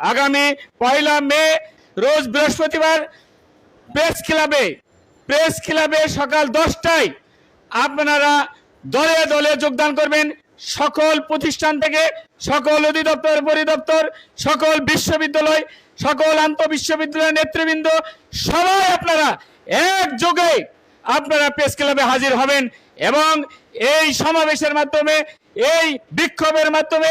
আগামী পয়লা মে রোজ বৃহস্পতিবার প্রেস ক্লাবে প্রেস ক্লাবে সকাল দশটায় আপনারা দলে দলে যোগদান করবেন। সকল প্রতিষ্ঠান থেকে সকল অধিদপ্তর, পরিদপ্তর, সকল বিশ্ববিদ্যালয়, সকল আন্তঃবিশ্ববিদ্যালয়ের নেতৃবৃন্দ সবাই আপনারা একযোগে আপনারা প্রেস ক্লাবে হাজির হবেন। এবং এই সমাবেশের মাধ্যমে, এই বিক্ষোভের মাধ্যমে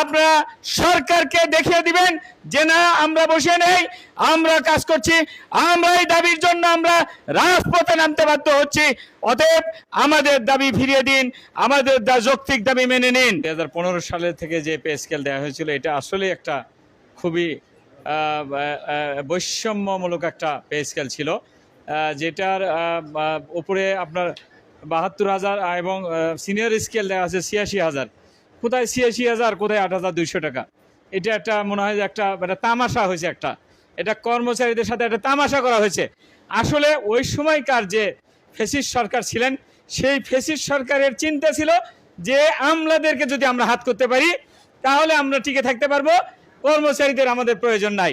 আপনারা সরকারকে দেখিয়ে দিবেন যে না, আমরা বসে নেই, আমরা কাজ করছি, আমরা এই দাবির জন্য আমরা রাজপথে নামতে বাধ্য হচ্ছি। অতএব আমাদের দাবি ফিরিয়ে দিন, আমাদের যৌক্তিক দাবি মেনে নিন। দু হাজার পনেরো সালে থেকে যে পে স্কেল দেওয়া হয়েছিল, এটা আসলে একটা খুবই বৈষম্যমূলক একটা পে স্কেল ছিল যেটার উপরে আপনার বাহাত্তর হাজার এবং সিনিয়র স্কেল দেওয়া আছে ছিয়াশি হাজার। কোথায় ছিয়াশি হাজার কোথায় আট হাজার দুইশো টাকা। এটা একটা মনে হয় যে একটা একটা তামাশা হয়েছে একটা। এটা কর্মচারীদের সাথে একটা তামাশা করা হয়েছে। আসলে ওই সময়কার যে ফেসিস সরকার ছিলেন সেই ফেসিস সরকারের চিন্তা ছিল যে আমলাদেরকে যদি আমরা হাত করতে পারি তাহলে আমরা টিকে থাকতে পারব। কর্মচারীদের আমাদের প্রয়োজন নাই।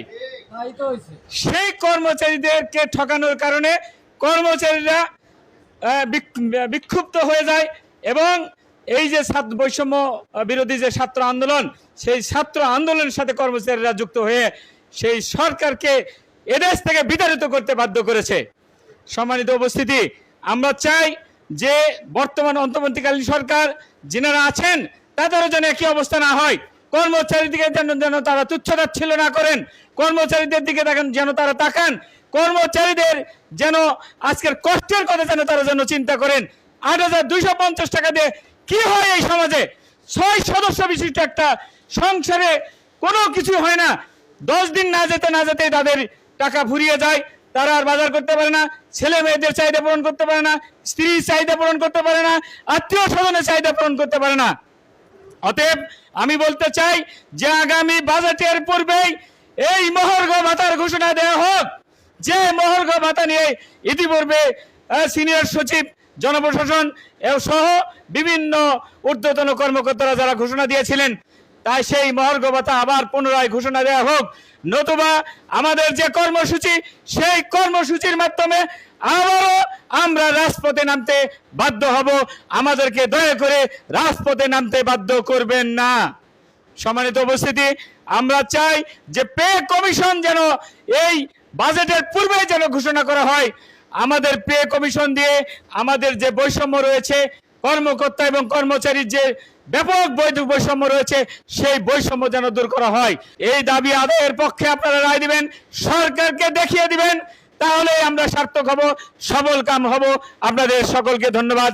সেই কর্মচারীদেরকে ঠকানোর কারণে কর্মচারীরা বিক্ষুব্ধ হয়ে যায় এবং এই যে ছাত্র বৈষম্য বিরোধী যে ছাত্র আন্দোলন, সেই ছাত্র আন্দোলনের সাথে কর্মচারীরা যুক্ত হয়ে সেই সরকারকে এদেশ থেকে বিতাড়িত করতে বাধ্য করেছে। সম্মানিত উপস্থিতি, আমরা চাই যে বর্তমান অন্তর্বর্তীকালীন সরকার যিনারা আছেন, তাদেরও যেন একই অবস্থা না হয়। কর্মচারীর দিকে যেন যেন তারা তুচ্ছতাচ্ছিল্য না করেন, কর্মচারীদের দিকে দেখেন যেন তারা তাকান কর্মচারীদের যেন আজকের কষ্টের কথা যেন তারা যেন চিন্তা করেন। আট হাজার দুইশো পঞ্চাশ টাকা দিয়ে কি হয় এই সমাজে? ছয় সদস্য বিশিষ্ট একটা সংসারে কোনো কিছু হয় না। দশ দিন না যেতে না যেতে তাদের টাকা ফুরিয়ে যায়। তারা আর বাজার করতে পারে না। ছেলে মেয়েদের চাহিদা পূরণ করতে পারে না। স্ত্রীর চাহিদা পূরণ করতে পারে না। আত্মীয় স্বজনের চাহিদা পূরণ করতে পারে না। অতএব আমি বলতে চাই, যে আগামী বাজেটের পূর্বেই এই মহর্ঘ ভাতার ঘোষণা দেওয়া হোক। যে মহর্ঘ ভাতা নিয়ে ইতিপূর্বে সিনিয়র সচিব, জনপ্রশাসন সহ বিভিন্ন ঊর্ধ্বতন কর্মকর্তারা যারা ঘোষণা দিয়েছিলেন, তাই সেই মহর্ঘ ভাতা আবার পুনরায় ঘোষণা দেওয়া হোক। নতুবা আমাদের যে কর্মসূচি, সেই কর্মসূচির মাধ্যমে আবারও আমরা রাজপথে নামতে বাধ্য হব। আমাদেরকে দয়া করে রাজপথে নামতে বাধ্য করবেন না। সম্মানিত উপস্থিতি, আমরা চাই যে পে কমিশন যেন এই বাজেটের পূর্বে যেন ঘোষণা করা হয়, আমাদের পে কমিশন দিয়ে আমাদের যে বৈষম্য রয়েছে, কর্মকর্তা এবং কর্মচারীর যে ব্যাপক বৈধ বৈষম্য রয়েছে, সেই বৈষম্য যেন দূর করা হয়। এই দাবি আদায়ের পক্ষে আপনারা রায় দিবেন, সরকারকে দেখিয়ে দিবেন তাহলে আমরা সার্থক হব, সবল কাম হব। আপনাদের সকলকে ধন্যবাদ।